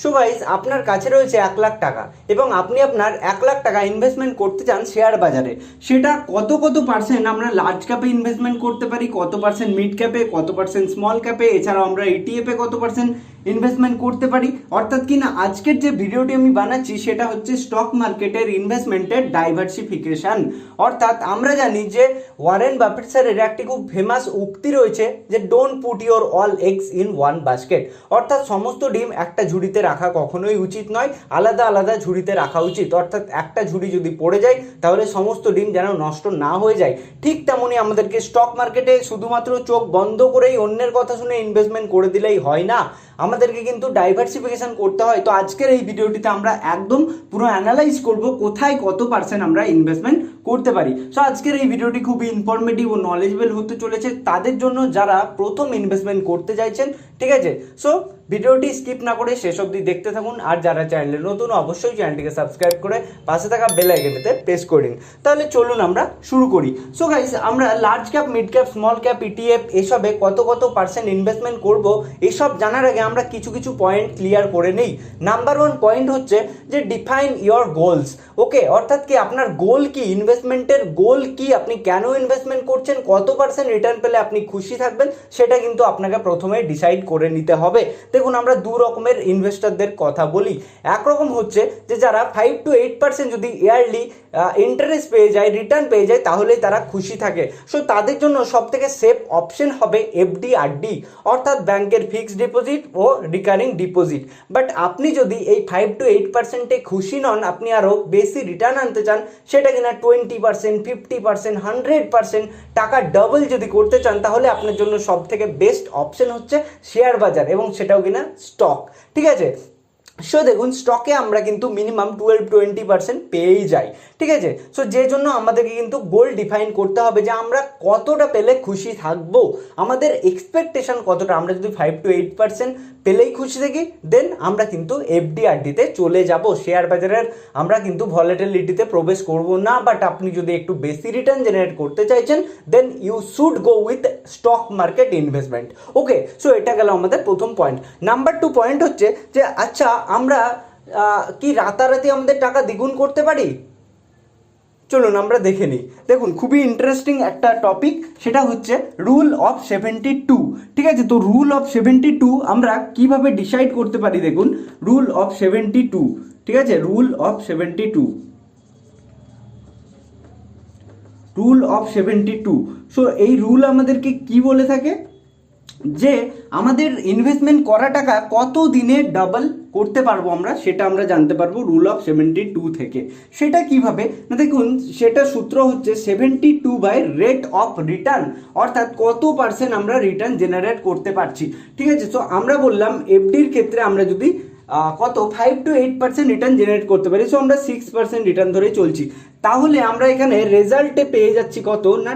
So আপনার কাছে রয়েছে এক লাখ টাকা এবং আপনি আপনার এক লাখ টাকা ইনভেস্টমেন্ট করতে চান শেয়ার বাজারে। সেটা কত কত পার্সেন্ট আমরা লার্জ ক্যাপে ইনভেস্টমেন্ট করতে পারি, কত পার্সেন্ট মিড ক্যাপে কত পার্সেন্ট স্মল ক্যাপে এছাড়াও আমরা ইটিএফে কত পার্সেন্ট ইনভেস্টমেন্ট করতে পারি। অর্থাৎ কি না, আজকের যে ভিডিওটি আমি বানাচ্ছি, সেটা হচ্ছে স্টক মার্কেটের ইনভেস্টমেন্টের ডাইভার্সিফিকেশন অর্থাৎ আমরা জানি যে ওয়ারেন বাফেট স্যারের একটি খুব ফেমাস উক্তি রয়েছে যে don't put your all eggs in one basket অর্থাৎ সমস্ত ডিম একটা ঝুড়িতে রাখা কখনোই উচিত নয়, আলাদা আলাদা ঝুড়িতে রাখা উচিত। অর্থাৎ একটা ঝুড়ি যদি পড়ে যায়, তাহলে সমস্ত ডিম যেন নষ্ট না হয়ে যায়। ঠিক তেমনই আমাদেরকে স্টক মার্কেটে শুধুমাত্র চোখ বন্ধ করেই অন্যের কথা শুনে ইনভেস্টমেন্ট করে দিলেই হয় না। আমাদেরকে কিন্তু ডাইভার্সিফিকেশন করতে হয়। তো আজকের এই ভিডিওটিতে আমরা একদম পুরো অ্যানালাইজ করব কোথায় কত পার্সেন্ট আমরা ইনভেস্টমেন্ট করতে পারি। সো আজকের এই ভিডিওটি খুবই ইনফরমেটিভ ও নলেজেবল হতে চলেছে। তাদের জন্য যারা প্রথম ইনভেস্টমেন্ট করতে চাইছেন ঠিক আছে? সো ভিডিওটি স্কিপ না করে শেষ অবধি দেখতে থাকুন। আর যারা চ্যানেলে নতুন, অবশ্যই চ্যানেলটিকে সাবস্ক্রাইব করে পাশে থাকা বেল আইকনটিতে প্রেস করে দিন তাহলে চলুন আমরা শুরু করি। সো গাইস আমরা large cap mid cap small cap ETF এসবে কত কত পার্সেন্ট ইনভেস্টমেন্ট করব এসব জানার আগে আমরা কিছু কিছু পয়েন্ট ক্লিয়ার করে নেই। নাম্বার ওয়ান পয়েন্ট হচ্ছে যে ডিফাইন ইয়োর গোলস ওকে অর্থাৎ কি আপনার গোল কি? ইনভেস্টমেন্টের গোল কি? আপনি কেন ইনভেস্টমেন্ট করছেন? কত পার্সেন্ট রিটার্ন পেলে আপনি খুশি থাকবেন? সেটা কিন্তু আপনাকে প্রথমে ডিসাইড করে নিতে হবে। দেখুন, আমরা দু রকমের ইনভেস্টরদের কথা বলি। একরকম হচ্ছে যে, যারা ফাইভ টু এইট পার্সেন্ট যদি ইয়ারলি ইন্টারেস্ট পেয়ে যায় রিটার্ন পেয়ে যায় তাহলেই তারা খুশি থাকে। সো তাদের জন্য সব থেকে সেফ অপশন হবে এফডি আর ডি অর্থাৎ ব্যাংকের ফিক্সড ডিপোজিট ও রিকারিং ডিপোজিট বাট আপনি যদি এই ফাইভ টু এইট পার্সেন্টে খুশি নন, আপনি আরও বেশি রিটার্ন আনতে চান, সেটা কিনা twenty percent fifty percent hundred percent টাকা ডবল যদি করতে চান, তাহলে আপনার জন্য সব থেকে বেস্ট অপশন হচ্ছে বাজার এবং সেটাও কিনা স্টক ঠিক আছে? সো দেখুন স্টকে আমরা কিন্তু মিনিমাম টুয়েলভ টোয়েন্টি পার্সেন্ট পেয়েই যাই, ঠিক আছে? সো যে জন্য আমাদেরকে কিন্তু গোল ডিফাইন করতে হবে যে আমরা কতটা পেলে খুশি থাকব। আমাদের এক্সপেকটেশন কতটা? আমরা যদি ফাইভ টু এইট পার্সেন্ট পেলেই খুশি থাকি দেন আমরা কিন্তু এফডিআরডিতে চলে যাব। শেয়ার বাজারের আমরা কিন্তু ভলেটিলিটিতে প্রবেশ করব না বাট আপনি যদি একটু বেশি রিটার্ন জেনারেট করতে চাইছেন then you should go with stock market investment okay so এটা গেল আমাদের প্রথম পয়েন্ট নাম্বার টু পয়েন্ট হচ্ছে যে আচ্ছা আমরা কি রাতারাতি আমাদের টাকা দ্বিগুণ করতে পারি? চলুন আমরা দেখে নিই। দেখুন, খুবই ইন্টারেস্টিং একটা টপিক সেটা হচ্ছে রুল অফ সেভেন্টি টু ঠিক আছে? তো রুল অফ সেভেন্টি টু আমরা কীভাবে ডিসাইড করতে পারি, দেখুন? রুল অফ সেভেন্টি টু ঠিক আছে? Rule of seventy two rule of seventy two so এই রুল আমাদেরকে কি বলে থাকে? যে আমাদের ইনভেস্টমেন্ট করা টাকা কত দিনে ডাবল করতে পারব আমরা, সেটা আমরা জানতে পারব রুল অফ সেভেন্টি টু থেকে। সেটা কীভাবে? না দেখুন, সেটা সূত্র হচ্ছে seventy two by rate of return অর্থাৎ কত পার্সেন্ট আমরা রিটার্ন জেনারেট করতে পারছি। ঠিক আছে তো আমরা বললাম এফডির ক্ষেত্রে আমরা যদি কত? Five two eight percent return generate করতে পারি। সো আমরা সিক্স পার্সেন্ট রিটার্ন ধরেই চলছি। তাহলে আমরা এখানে রেজাল্টে পেয়ে যাচ্ছি কত? না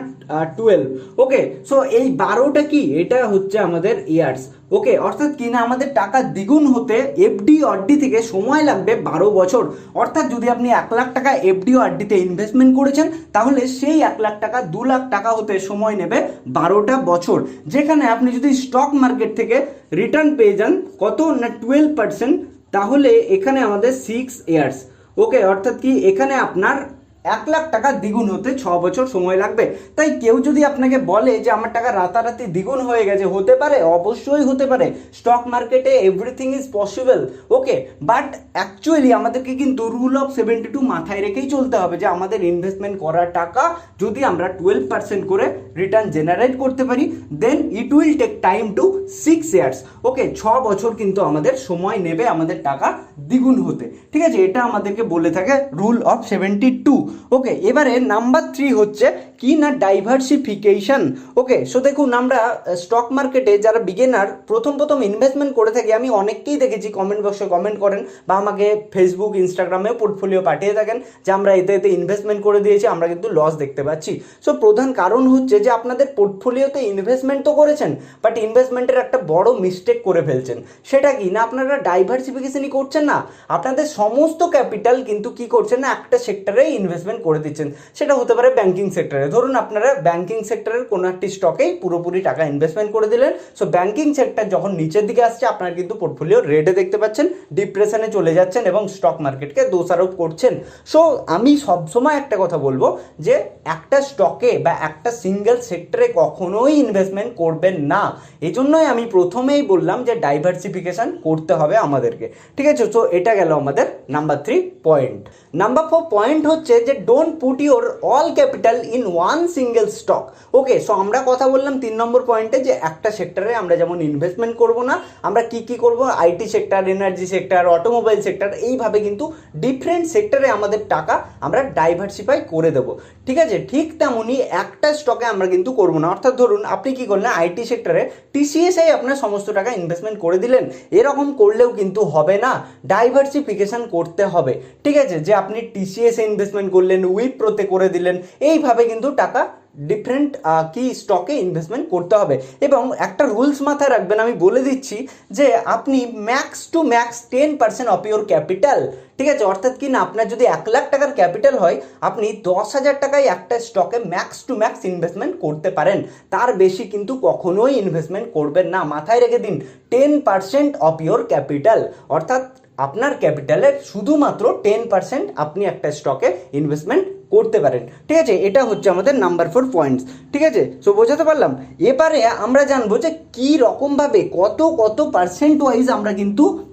টুয়েলভ ওকে সো এই বারোটা কি? এটা হচ্ছে আমাদের ইয়ার্স ওকে অর্থাৎ কি না আমাদের টাকা দ্বিগুণ হতে এফডি অরডি থেকে সময় লাগবে বারো বছর। অর্থাৎ যদি আপনি এক লাখ টাকা এফডি আরডিতে ইনভেস্টমেন্ট করেছেন, তাহলে সেই এক লাখ টাকা, দু লাখ টাকা হতে সময় নেবে বারোটা বছর। যেখানে আপনি যদি স্টক মার্কেট থেকে রিটার্ন পেয়ে যান, কত? না টুয়েলভ পার্সেন্ট তাহলে এখানে আমাদের সিক্স ইয়ার্স ওকে অর্থাৎ কি? এখানে আপনার এক লাখ টাকা দ্বিগুণ হতে ছ বছর সময় লাগবে। তাই কেউ যদি আপনাকে বলে যে আমার টাকা রাতারাতি দ্বিগুণ হয়ে গেছে, হতে পারে, অবশ্যই হতে পারে। স্টক মার্কেটে everything is possible okay but actually আমাদেরকে কিন্তু রুল অফ সেভেন্টি টু মাথায় রেখেই চলতে হবে যে আমাদের ইনভেস্টমেন্ট করা টাকা যদি আমরা টুয়েলভ পার্সেন্ট করে রিটার্ন জেনারেট করতে পারি then it will take time to six years okay ছ বছর কিন্তু আমাদের সময় নেবে আমাদের টাকা দ্বিগুণ হতে। ঠিক আছে, এটা আমাদেরকে বলে থাকে rule of seventy two okay এবারে নাম্বার থ্রি হচ্ছে কি না ডাইভার্সিফিকেশন ওকে সো দেখুন, আমরা স্টক মার্কেটে যারা বিগেনার প্রথম প্রথম ইনভেস্টমেন্ট করে থাকি, আমি অনেককেই দেখেছি কমেন্ট বক্সে কমেন্ট করেন বা আমাকে ফেসবুক ইনস্টাগ্রামেও পোর্টফোলিও পাঠিয়ে থাকেন যে আমরা এতে এতে ইনভেস্টমেন্ট করে দিয়েছি, আমরা কিন্তু লস দেখতে পাচ্ছি। সো প্রধান কারণ হচ্ছে যে আপনাদের পোর্টফোলিওতে ইনভেস্টমেন্ট তো করেছেন বাট ইনভেস্টমেন্টের একটা বড় মিস্টেক করে ফেলছেন। সেটা কি না আপনারা ডাইভার্সিফিকেশনই করছেন না? আপনাদের সমস্ত ক্যাপিটাল কিন্তু কি করছেন না, একটা সেক্টরে ইনভেস্টমেন্ট করে দিচ্ছেন। সেটা হতে পারে ব্যাঙ্কিং সেক্টরে ধরুন আপনারা ব্যাংকিং সেক্টরের কোনো একটি স্টকেই পুরোপুরি টাকা ইনভেস্টমেন্ট করে দিলেন। সো ব্যাংকিং সেক্টর যখন নিচের দিকে আসছে, আপনারা কিন্তু পোর্টফোলিও রেডে দেখতে পাচ্ছেন ডিপ্রেশনে চলে যাচ্ছেন এবং স্টক মার্কেটকে দোষারোপ করছেন। সো আমি সবসময় একটা কথা বলব যে, একটা স্টকে বা একটা সিঙ্গেল সেক্টরে কখনোই ইনভেস্টমেন্ট করবেন না। এই জন্যই আমি প্রথমেই বললাম যে ডাইভার্সিফিকেশন করতে হবে আমাদেরকে। ঠিক আছে? সো এটা গেল আমাদের number three point number four point হচ্ছে যে don't put your all capital in one single stock okay so আমরা কথা বললাম তিন নম্বর পয়েন্টে যে একটা সেক্টরে আমরা যেমন ইনভেস্টমেন্ট করব না, আমরা কি কি করব? IT sector energy sector automobile sector এইভাবে কিন্তু ডিফারেন্ট সেক্টরে আমাদের টাকা আমরা ডাইভার্সিফাই করে দেবো। ঠিক আছে? ঠিক তেমনই একটা স্টকে আমরা কিন্তু করব না। অর্থাৎ ধরুন, আপনি কি করলেন? আইটি সেক্টরে টিসিএসআই আপনার সমস্ত টাকা ইনভেস্টমেন্ট করে দিলেন। এরকম করলেও কিন্তু হবে না। ডাইভার্সিফিকেশন করতে হবে। ঠিক আছে? যে আপনি টিসিএস ইনভেস্টমেন্ট করলেন উইপ্রোতে করে দিলেন, এইভাবে কিন্তু টাকা ডিফারেন্ট কি স্টকে ইনভেস্টমেন্ট করতে হবে। এবং একটা রুলস মাথায় রাখবেন, আমি বলে দিচ্ছি যে আপনি max to max ten percent of your capital ঠিক আছে? অর্থাৎ কি না, আপনার যদি এক লাখ টাকার ক্যাপিটাল হয়, আপনি দশ হাজার টাকায় একটা স্টকে ম্যাক্স টু ম্যাক্স ইনভেস্টমেন্ট করতে পারেন। তার বেশি কিন্তু কখনোই ইনভেস্টমেন্ট করবেন না। মাথায় রেখে দিন ten percent of your capital অর্থাৎ আপনার ক্যাপিটালের শুধুমাত্র টেন পার্সেন্ট আপনি একটা স্টকে ইনভেস্টমেন্ট করতে পারেন। ঠিক আছে? এটা হচ্ছে আমাদের নাম্বার ফোর পয়েন্টস ঠিক আছে? সো বোঝাতে পারলাম? এবারে আমরা জানব যে কী রকমভাবে কত কত পার্সেন্ট ওয়াইজ আমরা কিন্তু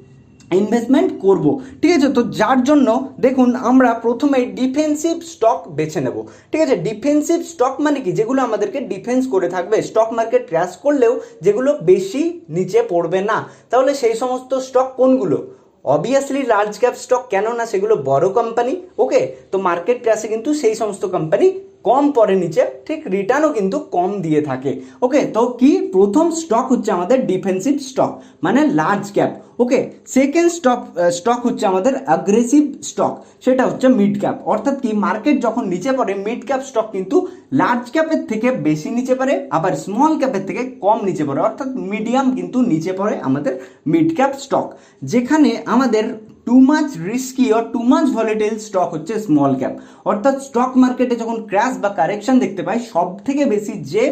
ইনভেস্টমেন্ট করব। ঠিক আছে? তো যার জন্য দেখুন, আমরা প্রথমে ডিফেন্সিভ স্টক বেছে নেব। ঠিক আছে? ডিফেন্সিভ স্টক মানে কি? যেগুলো আমাদেরকে ডিফেন্স করে থাকবে। স্টক মার্কেট ক্র্যাশ করলেও যেগুলো বেশি নিচে পড়বে না। তাহলে সেই সমস্ত স্টক কোনগুলো? অবভিয়াসলি লার্জ ক্যাপ স্টক কেন না সেগুলো বড় কোম্পানি ওকে তো মার্কেট প্রাইসে কিন্তু সেই সমস্ত কোম্পানি কম পরে নিচে, ঠিক রিটার্নও কিন্তু কম দিয়ে থাকে। ওকে তো কি প্রথম স্টক হচ্ছে আমাদের ডিফেন্সিভ স্টক মানে large cap okay second stock stock হচ্ছে আমাদের অ্যাগ্রেসিভ স্টক সেটা হচ্ছে মিড ক্যাপ অর্থাৎ কি মার্কেট যখন নিচে পড়ে মিড ক্যাপ স্টক কিন্তু লার্জ ক্যাপের থেকে বেশি নিচে পড়ে, আবার স্মল ক্যাপের থেকে কম নিচে পড়ে, অর্থাৎ মিডিয়াম কিন্তু নিচে পড়ে আমাদের মিড ক্যাপ স্টক যেখানে আমাদের too much risky or too much volatile stock হচ্ছে স্মল ক্যাপ অর্থাৎ স্টক মার্কেটে যখন ক্র্যাশ বা কারেকশন দেখতে পাই সব থেকে বেশি যে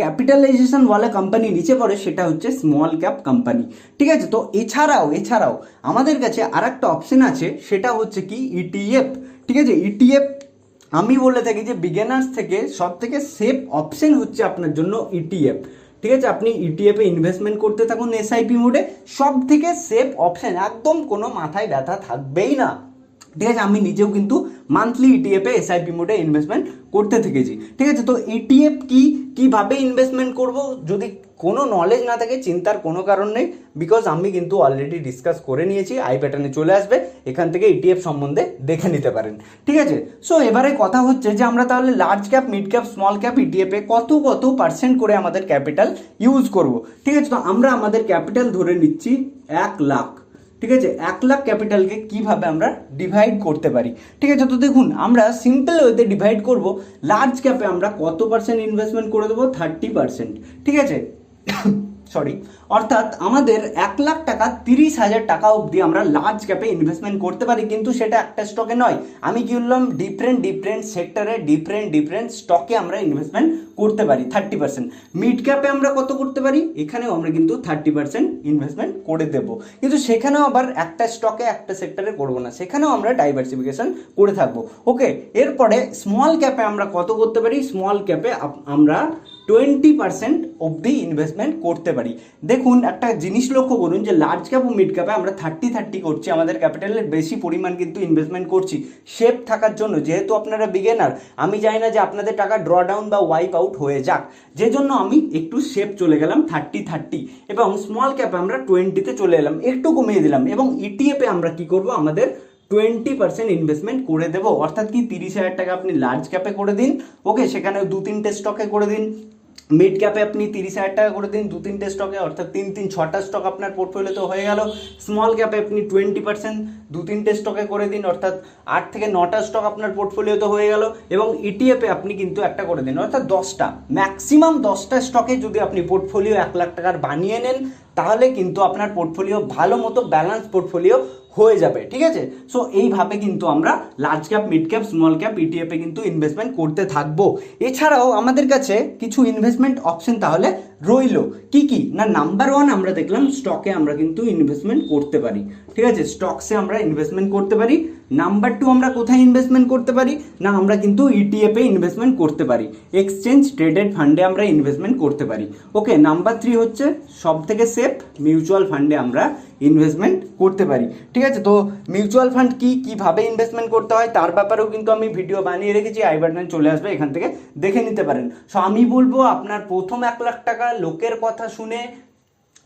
ক্যাপিটালাইজেশন ওয়ালা কোম্পানি নিচে পড়ে সেটা হচ্ছে স্মল ক্যাপ কোম্পানি ঠিক আছে? তো এছাড়াও এছাড়াও আমাদের কাছে আর একটা অপশন আছে, সেটা হচ্ছে কি ইটিএফ ঠিক আছে? ইটিএফ আমি বলে থাকি যে বিগিনার্স থেকে সব থেকে সেফ অপশন হচ্ছে আপনার জন্য ইটিএফ ঠিক আছে? আপনি ইটিএফে ইনভেস্টমেন্ট করতে থাকুন এসআইপি মোডে সব থেকে সেফ অপশন একদম কোনো মাথায় ব্যথা থাকবেই না। ঠিক আছে? আমি নিজেও কিন্তু মান্থলি ইটিএফে এসআইপি মোডে ইনভেস্টমেন্ট করতে থেকেছি। ঠিক আছে? তো ইটিএফ কি, কীভাবে ইনভেস্টমেন্ট করব? যদি কোনো নলেজ না থাকে চিন্তার কোনো কারণ নেই বিকজ আমি কিন্তু অলরেডি ডিসকাস করে নিয়েছি আই প্যাটার্নে চলে আসবে, এখান থেকে ইটিএফ সম্বন্ধে দেখে নিতে পারেন। ঠিক আছে? সো এবারে কথা হচ্ছে যে আমরা তাহলে large cap mid cap small cap ইটিএফে কত কত পার্সেন্ট করে আমাদের ক্যাপিটাল ইউজ করব? ঠিক আছে? তো আমরা আমাদের ক্যাপিটাল ধরে নিচ্ছি এক লাখ। ঠিক আছে? এক লাখ ক্যাপিটালকে কীভাবে আমরা ডিভাইড করতে পারি? ঠিক আছে? তো দেখুন, আমরা সিম্পল ওয়েতে ডিভাইড করব লার্জ ক্যাপে আমরা কত পার্সেন্ট ইনভেস্টমেন্ট করে দেবো? থার্টি পার্সেন্ট ঠিক আছে? সরি অর্থাৎ আমাদের এক লাখ টাকা, তিরিশ হাজার টাকা অবধি আমরা লার্জ ক্যাপে ইনভেস্টমেন্ট করতে পারি, কিন্তু সেটা একটা স্টকে নয়। আমি কি বললাম ডিফারেন্ট ডিফারেন্ট সেক্টরে ডিফারেন্ট ডিফারেন্ট স্টকে আমরা ইনভেস্টমেন্ট করতে পারি থার্টি পার্সেন্ট মিড ক্যাপে আমরা কত করতে পারি? এখানেও আমরা কিন্তু থার্টি পার্সেন্ট ইনভেস্টমেন্ট করে দেবো। কিন্তু সেখানেও আবার একটা স্টকে একটা সেক্টরে করব না। সেখানেও আমরা ডাইভার্সিফিকেশন করে থাকব। ওকে এরপরে স্মল ক্যাপে আমরা কত করতে পারি? স্মল ক্যাপে আমরা টোয়েন্টি পার্সেন্ট অবধি ইনভেস্টমেন্ট করতে পারি। দেখুন, একটা জিনিস লক্ষ্য করুন যে লার্জ ক্যাপ ও মিড ক্যাপে আমরা থার্টি থার্টি করছি, আমাদের ক্যাপিটালের বেশি পরিমাণ কিন্তু ইনভেস্টমেন্ট করছি। শেপ থাকার জন্য, যেহেতু আপনারা বিগেনার আমি চাই না যে আপনাদের টাকা ড্র ডাউন বা ওয়াইপ আউট হয়ে যাক। যে জন্য আমি একটু শেপ চলে গেলাম থার্টি থার্টি এবং স্মল ক্যাপে আমরা টোয়েন্টিতে চলে এলাম, একটু কমিয়ে দিলাম। এবং ইটিএফে আমরা কি করব? আমাদের টোয়েন্টি পার্সেন্ট ইনভেস্টমেন্ট করে দেবো। অর্থাৎ কি তিরিশ হাজার টাকা আপনি লার্জ ক্যাপে করে দিন। ওকে সেখানে দু তিনটে স্টকে করে দিন। মিড ক্যাপে আপনি তিরিশ হাজার টাকা করে দিন, দু তিনটে স্টকে অর্থাৎ তিন তিন ছটা স্টক আপনার পোর্টফোলিওতে হয়ে গেল। স্মল ক্যাপে আপনি টোয়েন্টি পার্সেন্ট দু তিনটে স্টকে করে দিন, অর্থাৎ আট থেকে নটা স্টক আপনার পোর্টফোলিওতে হয়ে গেল। এবং ইটিএফে আপনি কিন্তু একটা করে দিন, অর্থাৎ দশটা ম্যাক্সিমাম দশটা স্টকে যদি আপনি পোর্টফোলিও এক লাখ টাকার বানিয়ে নেন, তাহলে কিন্তু আপনার পোর্টফোলিও ভালো মতো ব্যালেন্স পোর্টফোলিও হয়ে যাবে, ঠিক আছে? সো এইভাবে কিন্তু আমরা large cap mid cap small cap ইটিএফে কিন্তু ইনভেস্টমেন্ট করতে থাকব। এছাড়াও আমাদের কাছে কিছু ইনভেস্টমেন্ট অপশন তাহলে রইল। কি কি? না নাম্বার ওয়ান আমরা দেখলাম স্টকে আমরা কিন্তু ইনভেস্টমেন্ট করতে পারি। ঠিক আছে? স্টকসে আমরা ইনভেস্টমেন্ট করতে পারি। নাম্বার টু আমরা কোথায় ইনভেস্টমেন্ট করতে পারি? না, আমরা কিন্তু ইটিএফে ইনভেস্টমেন্ট করতে পারি। এক্সচেঞ্জ ট্রেডেড ফান্ডে আমরা ইনভেস্টমেন্ট করতে পারি। ওকে নাম্বার থ্রি হচ্ছে সব থেকে সেফ মিউচুয়াল ফান্ডে আমরা ইনভেস্টমেন্ট করতে পারি। ঠিক আছে? তো মিউচুয়াল ফান্ড কি, কীভাবে ইনভেস্টমেন্ট করতে হয়, তার ব্যাপারেও কিন্তু আমি ভিডিও বানিয়ে রেখেছি, আই বাটনে চলে আসবে, এখান থেকে দেখে নিতে পারেন। সো আমি বলব আপনার প্রথম এক লাখ টাকা লোকের কথা শুনে,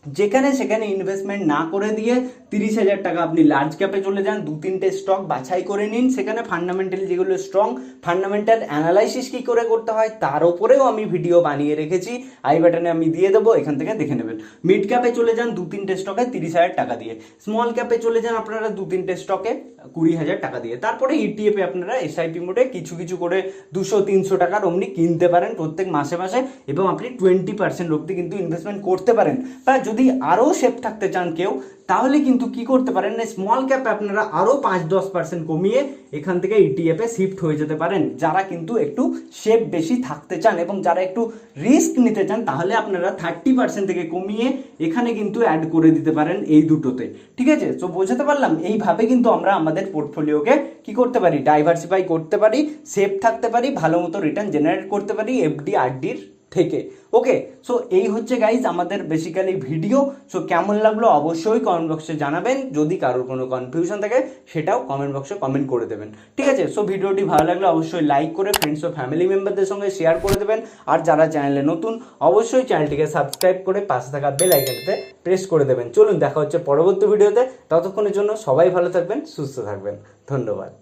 যেখানে সেখানে ইনভেস্টমেন্ট না করে দিয়ে তিরিশ হাজার টাকা আপনি লার্জ ক্যাপে চলে যান, দু তিনটে স্টক বাছাই করে নিন। সেখানে ফান্ডামেন্টাল যেগুলো স্ট্রং ফান্ডামেন্টাল অ্যানালাইসিস কি করে করতে হয়, তার উপরেও আমি ভিডিও বানিয়ে রেখেছি। আই বাটনে আমি দিয়ে দেবো, এখান থেকে দেখে নেবেন। মিড ক্যাপে চলে যান, দু তিনটে স্টকে তিরিশ হাজার টাকা দিয়ে। স্মল ক্যাপে চলে যান আপনারা দু তিনটে স্টকে কুড়ি হাজার টাকা দিয়ে। তারপরে ইটিএফে আপনারা এসআইপি মোডে কিছু কিছু করে দুশো, তিনশো টাকার অমনি কিনতে পারেন প্রত্যেক মাসে মাসে, এবং আপনি টোয়েন্টি পার্সেন্ট অব্দি কিন্তু ইনভেস্টমেন্ট করতে পারেন। বা যদি আরও সেফ থাকতে চান কেউ তাহলে কিন্তু কি করতে পারেন? না স্মল ক্যাপে আপনারা আরও পাঁচ দশ পার্সেন্ট কমিয়ে এখান থেকে ইটিএফে শিফট হয়ে যেতে পারেন। যারা কিন্তু একটু সেফ বেশি থাকতে চান এবং যারা একটু রিস্ক নিতে চান, তাহলে আপনারা থার্টি পার্সেন্ট থেকে কমিয়ে এখানে কিন্তু অ্যাড করে দিতে পারেন এই দুটোতে। ঠিক আছে? তো বোঝাতে পারলাম, এইভাবে কিন্তু আমরা আমাদের পোর্টফোলিওকে কি করতে পারি? ডাইভার্সিফাই করতে পারি সেফ থাকতে পারি, ভালো মতো রিটার্ন জেনারেট করতে পারি এফডি আরডির থেকে। ওকে সো এই হচ্ছে গাইজ আমাদের বেসিক্যালি ভিডিও সো কেমন লাগল অবশ্যই কমেন্ট বক্সে জানাবেন। যদি কারোর কোনো কনফিউশন থাকে, সেটাও কমেন্ট বক্সে কমেন্ট করে দেবেন। ঠিক আছে সো ভিডিওটি ভালো লাগলে অবশ্যই লাইক করে ফ্রেন্ডস ও ফ্যামিলি মেম্বারদের সঙ্গে শেয়ার করে দেবেন। আর যারা চ্যানেলে নতুন, অবশ্যই চ্যানেলটিকে সাবস্ক্রাইব করে পাশে থাকা বেল আইকনটাতে প্রেস করে দেবেন। চলুন, দেখা হচ্ছে পরবর্তী ভিডিওতে ততক্ষণের জন্য সবাই ভালো থাকবেন, সুস্থ থাকবেন। ধন্যবাদ।